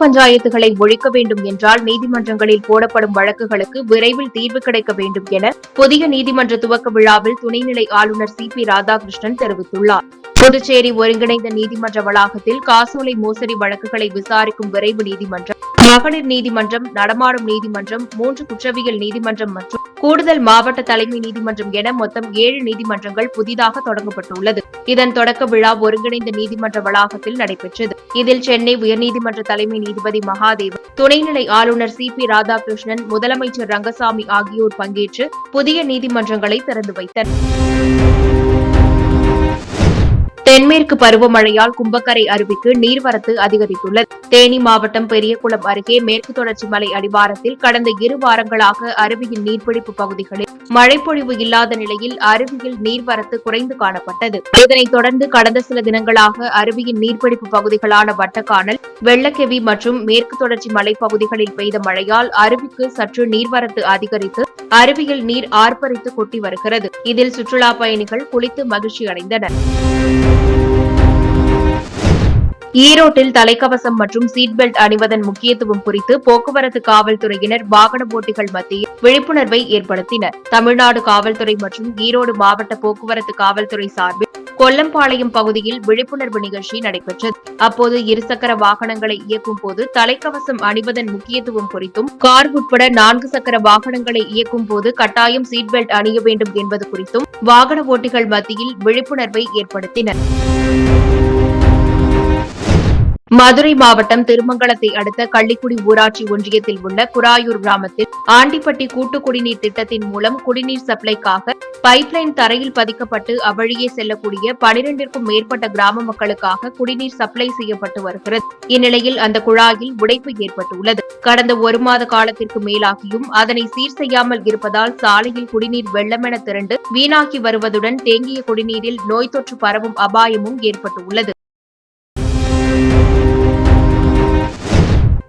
பஞ்சாயத்துகளை ஒழிக்க வேண்டும் என்றால் நீதிமன்றங்களில் போடப்படும் வழக்குகளுக்கு விரைவில் தீர்வு கிடைக்க வேண்டும் என புதிய நீதிமன்ற துவக்க விழாவில் துணைநிலை ஆளுநர் சி பி ராதாகிருஷ்ணன் தெரிவித்துள்ளார். புதுச்சேரி ஒருங்கிணைந்த நீதிமன்ற வளாகத்தில் காசோலை மோசடி வழக்குகளை விசாரிக்கும் விரைவு நீதிமன்றம் மகளிர் நீதிமன்றம் நடமாடும் நீதிமன்றம் மூன்று குற்றவியல் நீதிமன்றம் மற்றும் கூடுதல் மாவட்ட தலைமை நீதிமன்றம் என மொத்தம் ஏழு நீதிமன்றங்கள் புதிதாக தொடங்கப்பட்டுள்ளது. இதன் தொடக்க விழா ஒருங்கிணைந்த நீதிமன்ற வளாகத்தில் நடைபெற்றது. இதில் சென்னை உயர்நீதிமன்ற தலைமை நீதிபதி மகாதேவன் துணைநிலை ஆளுநர் சி பி ராதாகிருஷ்ணன் முதலமைச்சர் ரங்கசாமி ஆகியோர் பங்கேற்று புதிய நீதிமன்றங்களை திறந்து வைத்தனர். தென்மேற்கு பருவமழையால் கும்பக்கரை அருவிக்கு நீர்வரத்து அதிகரித்துள்ளது. தேனி மாவட்டம் பெரியகுளம் அருகே மேற்கு தொடர்ச்சி மலை அடிவாரத்தில் கடந்த இரு வாரங்களாக அருவியின் நீர்பிடிப்பு பகுதிகளில் மழைப்பொழிவு இல்லாத நிலையில் அருவியில் நீர்வரத்து குறைந்து காணப்பட்டது. இதனைத் தொடர்ந்து கடந்த சில தினங்களாக அருவியின் நீர்பிடிப்பு பகுதிகளான வட்டக்கானல் வெள்ளக்கெவி மற்றும் மேற்கு தொடர்ச்சி மலைப்பகுதிகளில் பெய்த மழையால் அருவிக்கு சற்று நீர்வரத்து அதிகரித்து அருவியில் நீர் ஆர்ப்பரித்து கொட்டி வருகிறது. இதில் சுற்றுலா பயணிகள் குளித்து மகிழ்ச்சி அடைந்தனர் ஈரோட்டில் தலைக்கவசம் மற்றும் சீட் பெல்ட் அணிவதன் முக்கியத்துவம் குறித்து போக்குவரத்து காவல்துறையினர் வாகன போட்டிகள் மத்தியில் விழிப்புணர்வை ஏற்படுத்தினர். தமிழ்நாடு காவல்துறை மற்றும் ஈரோடு மாவட்ட போக்குவரத்து காவல்துறை சார்பில் கொல்லம்பாளையம் பகுதியில் விழிப்புணர்வு நிகழ்ச்சி நடைபெற்றது. அப்போது இருசக்கர வாகனங்களை இயக்கும் போது தலைக்கவசம் அணிவதன் முக்கியத்துவம் குறித்தும் கார் உட்பட நான்கு சக்கர வாகனங்களை இயக்கும் போது கட்டாயம் சீட் பெல்ட் அணிய வேண்டும் என்பது குறித்தும் வாகன ஓட்டிகள் மத்தியில் விழிப்புணர்வை ஏற்படுத்தினர். மதுரை மாவட்டம் திருமங்கலத்தை அடுத்த கள்ளிக்குடி ஊராட்சி ஒன்றியத்தில் உள்ள குராயூர் கிராமத்தில் ஆண்டிப்பட்டி கூட்டு குடிநீர் திட்டத்தின் மூலம் குடிநீர் சப்ளைக்காக பைப்லைன் தரையில் பதிக்கப்பட்டு அவ்வழியே செல்லக்கூடிய பனிரெண்டிற்கும் மேற்பட்ட கிராம மக்களுக்காக குடிநீர் சப்ளை செய்யப்பட்டு வருகிறது. இந்நிலையில் அந்த குழாயில் உடைப்பு ஏற்பட்டுள்ளது. கடந்த ஒரு மாத காலத்திற்கு மேலாகியும் அதனை சீர் செய்யாமல் இருப்பதால் சாலையில் குடிநீர் வெள்ளமென திரண்டு வீணாகி வருவதுடன் தேங்கிய குடிநீரில் நோய் தொற்று பரவும் அபாயமும் ஏற்பட்டுள்ளது.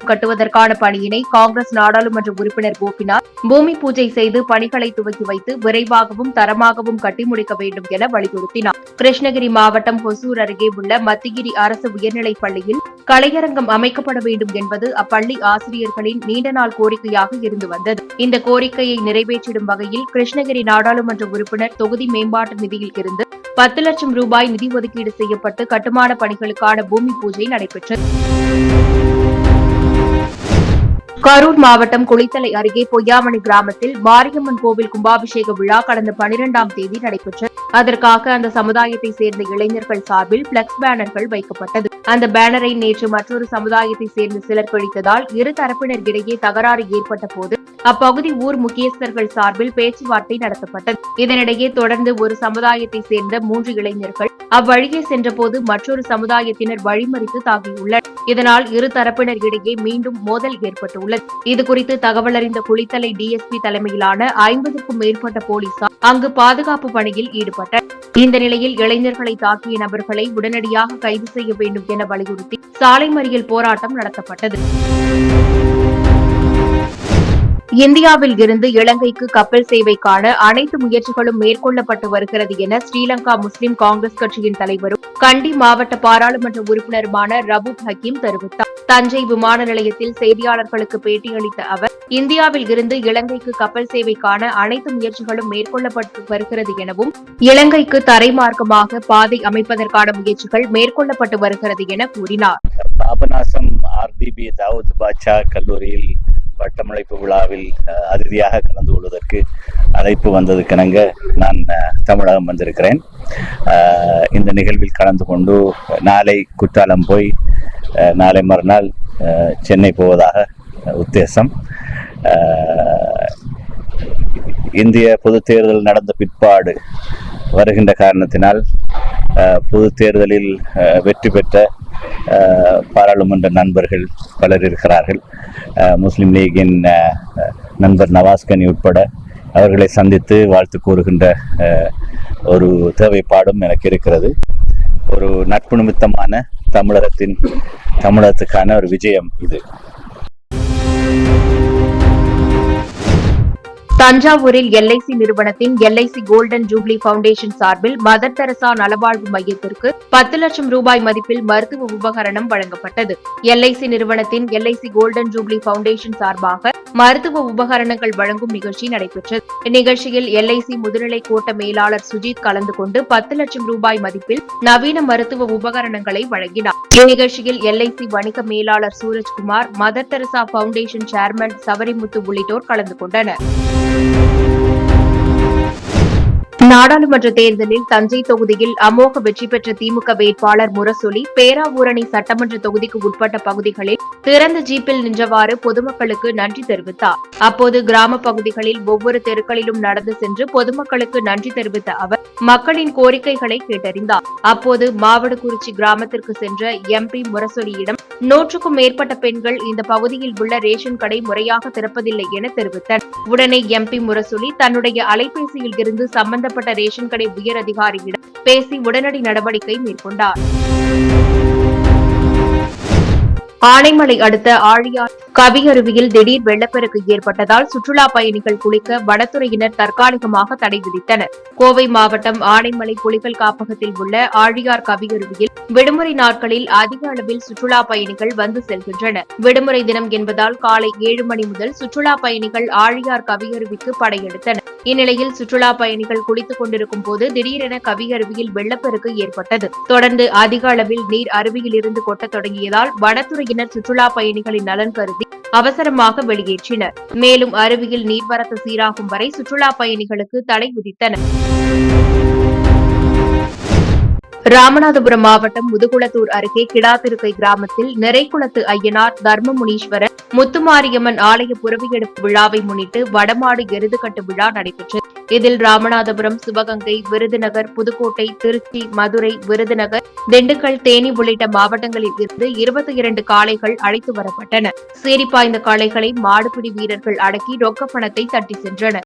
கட்டுவதற்கான பணியினை காங்கிரஸ் நாடாளுமன்ற உறுப்பினர் கோபிநாத் பூமி பூஜை செய்து பணிகளை துவக்கி வைத்து விரைவாகவும் தரமாகவும் கட்டி முடிக்க வேண்டும் என வலியுறுத்தினார். கிருஷ்ணகிரி மாவட்டம் ஹொசூர் அருகே உள்ள மத்திகிரி அரசு உயர்நிலைப் பள்ளியில் கலையரங்கம் அமைக்கப்பட வேண்டும் என்பது அப்பள்ளி ஆசிரியர்களின் நீண்ட நாள் கோரிக்கையாக இருந்து வந்தது. இந்த கோரிக்கையை நிறைவேற்றிடும் வகையில் கிருஷ்ணகிரி நாடாளுமன்ற உறுப்பினர் தொகுதி மேம்பாட்டு நிதியில் இருந்து பத்து லட்சம் ரூபாய் நிதி ஒதுக்கீடு செய்யப்பட்டு கட்டுமான பணிகளுக்கான பூமி பூஜை நடைபெற்றது. கரூர் மாவட்டம் குளித்தலை அருகே பொய்யாமணி கிராமத்தில் மாரியம்மன் கோவில் கும்பாபிஷேக விழா கடந்த பனிரெண்டாம் தேதி நடைபெற்றது. அதற்காக அந்த சமுதாயத்தை சேர்ந்த இளைஞர்கள் சார்பில் பிளக்ஸ் பேனர்கள் வைக்கப்பட்டது. அந்த பேனரை நேற்று மற்றொரு சமுதாயத்தை சேர்ந்த சிலர் கழித்ததால் இரு தரப்பினர் இடையே தகராறு ஏற்பட்ட போது அப்பகுதி ஊர் முக்கியஸ்தர்கள் சார்பில் பேச்சுவார்த்தை நடத்தப்பட்டது. இதனிடையே தொடர்ந்து ஒரு சமுதாயத்தை சேர்ந்த மூன்று இளைஞர்கள் அவ்வழியே சென்றபோது மற்றொரு சமுதாயத்தினர் வழிமறித்து தாக்கியுள்ளனர் இதனால் இரு தரப்பினர் இடையே மீண்டும் மோதல் ஏற்பட்டுள்ளது. இதுகுறித்து தகவல் அறிந்த குளித்தலை டிஎஸ்பி தலைமையிலான ஐம்பதுக்கும் மேற்பட்ட போலீசார் அங்கு பாதுகாப்பு பணியில் ஈடுபட்டனர். இந்த நிலையில் இளைஞர்களை தாக்கிய நபர்களை உடனடியாக கைது செய்ய வேண்டும் என வலியுறுத்தி சாலை மறியல் போராட்டம் நடத்தப்பட்டது. இந்தியாவில் இருந்து இலங்கைக்கு கப்பல் சேவைக்கான அனைத்து முயற்சிகளும் மேற்கொள்ளப்பட்டு வருகிறது என ஸ்ரீலங்கா முஸ்லிம் காங்கிரஸ் கட்சியின் தலைவரும் கண்டி மாவட்ட பாராளுமன்ற உறுப்பினருமான ரபூப் ஹக்கீம் தெரிவித்தார். தஞ்சை விமான நிலையத்தில் செய்தியாளர்களுக்கு பேட்டியளித்த அவர் இந்தியாவில் இருந்து இலங்கைக்கு கப்பல் சேவைக்கான அனைத்து முயற்சிகளும் மேற்கொள்ளப்பட்டு வருகிறது எனவும் இலங்கைக்கு தரை மார்க்கமாக பாதை அமைப்பதற்கான முயற்சிகள் மேற்கொள்ளப்பட்டு வருகிறது என கூறினார். பாபநாசம் ஆர்பிபி தாவூத் பாட்சா கல்லூரியில் பட்டமளிப்பு விழாவில் அதிதியாக கலந்து கொள்வதற்கு அழைப்பு வந்ததுக்கிணங்க நான் தமிழகம் வந்திருக்கிறேன். இந்த நிகழ்வில் கலந்து கொண்டு நாளை குற்றாலம் போய் நாளை மறுநாள் சென்னை போவதாக உத்தேசம். இந்திய பொது தேர்தல் நடந்த பிற்பாடு வருகின்ற காரணத்தினால் பொது தேர்தலில் வெற்றி பெற்ற பாராளுமன்ற நண்பர்கள் பலர் இருக்கிறார்கள். முஸ்லீம் லீகின் நண்பர் நவாஸ்கனி உட்பட அவர்களை சந்தித்து வாழ்த்து கூறுகின்ற ஒரு தேவைப்பாடும் எனக்கு இருக்கிறது. ஒரு நட்பு நிமித்தமான தமிழகத்தின் தமிழகத்துக்கான ஒரு விஜயம் இது. தஞ்சாவூரில் எல்ஐசி நிறுவனத்தின் எல்ஐசி கோல்டன் ஜூப்ளி பவுண்டேஷன் சார்பில் மதர் தெரசா நலவாழ்வு மையத்திற்கு பத்து லட்சம் ரூபாய் மதிப்பில் மருத்துவ உபகரணம் வழங்கப்பட்டது. எல்ஐசி நிறுவனத்தின் எல்ஐசி கோல்டன் ஜூப்ளி பவுண்டேஷன் சார்பாக மருத்துவ உபகரணங்கள் வழங்கும் நிகழ்ச்சி நடைபெற்றது. இந்நிகழ்ச்சியில் எல்ஐசி முதுநிலை கோட்ட மேலாளர் சுஜித் கலந்து கொண்டு பத்து லட்சம் ரூபாய் மதிப்பில் நவீன மருத்துவ உபகரணங்களை வழங்கினார். இந்நிகழ்ச்சியில் எல்ஐசி வணிக மேலாளர் Surajkumar Mother Teresa foundation chairman Savarimuthu உள்ளிட்டோர் கலந்து கொண்டனர். நாடாளுமன்ற தேர்தலில் தஞ்சை தொகுதியில் அமோக வெற்றி பெற்ற திமுக வேட்பாளர் முரசொலி பேராவூரணி சட்டமன்ற தொகுதிக்கு உட்பட்ட பகுதிகளில் திறந்த ஜீப்பில் நின்றவாறு பொதுமக்களுக்கு நன்றி தெரிவித்தார். அப்போது கிராம பகுதிகளில் ஒவ்வொரு தெருக்களிலும் நடந்து சென்று பொதுமக்களுக்கு நன்றி தெரிவித்த அவர் மக்களின் கோரிக்கைகளை கேட்டறிந்தார். அப்போது மாவடுக்குறிச்சி கிராமத்திற்கு சென்ற எம்பி முரசொலியிடம் நூற்றுக்கும் மேற்பட்ட பெண்கள் இந்த பகுதியில் உள்ள ரேஷன் கடை முறையாக திறப்பதில்லை என தெரிவித்தனர். உடனே எம்பி முரசொலி தன்னுடைய அலைபேசியில் இருந்து சம்பந்தப்பட்ட ரேஷன் கடை உயர் அதிகாரியிடம் பேசி உடனடி நடவடிக்கை மேற்கொண்டார். ஆனைமலை அடுத்த ஆழியார் கவியருவியில் திடீர் வெள்ளப்பெருக்கு ஏற்பட்டதால் சுற்றுலா பயணிகள் குளிக்க வனத்துறையினர் தற்காலிகமாக தடை விதித்தனர். கோவை மாவட்டம் ஆனைமலை புலிகள் காப்பகத்தில் உள்ள ஆழியார் கவியருவியில் விடுமுறை நாட்களில் அதிக அளவில் சுற்றுலா பயணிகள் வந்து செல்கின்றனர். விடுமுறை தினம் என்பதால் காலை ஏழு மணி முதல் சுற்றுலா பயணிகள் ஆழியார் கவியருவிக்கு படையெடுத்தனர். இந்நிலையில் சுற்றுலா பயணிகள் குளித்துக் கொண்டிருக்கும் போது திடீரென கவி அருவியில் வெள்ளப்பெருக்கு ஏற்பட்டது. தொடர்ந்து அதிக அளவில் நீர் அருவியில் இருந்து கொட்டத் தொடங்கியதால் வனத்துறையினர் சுற்றுலா பயணிகளின் நலன் கருதி அவசரமாக வெளியேற்றினர். மேலும் அருவியில் நீர்வரத்து சீராகும் வரை சுற்றுலா பயணிகளுக்கு தடை விதித்தனர். ராமநாதபுரம் மாவட்டம் முதுகுளத்தூர் அருகே கிடாத்திருக்கை கிராமத்தில் நிறைக்குளத்து ஐயனார் தர்மமுனீஸ்வரர் முத்துமாரியம்மன் ஆலய புறவியெடுப்பு விழாவை முன்னிட்டு வடமாடு எருதுகட்டு விழா நடைபெற்றது. இதில் ராமநாதபுரம் சிவகங்கை விருதுநகர் புதுக்கோட்டை திருச்சி மதுரை விருதுநகர் திண்டுக்கல் தேனி உள்ளிட்ட மாவட்டங்களில் இருந்து இருபத்தி இரண்டு காளைகள் அழைத்து வரப்பட்டன. சேரிப்பாய்ந்த காளைகளை மாடுபிடி வீரர்கள் அடக்கி ரொக்க பணத்தை தட்டி சென்றனர்.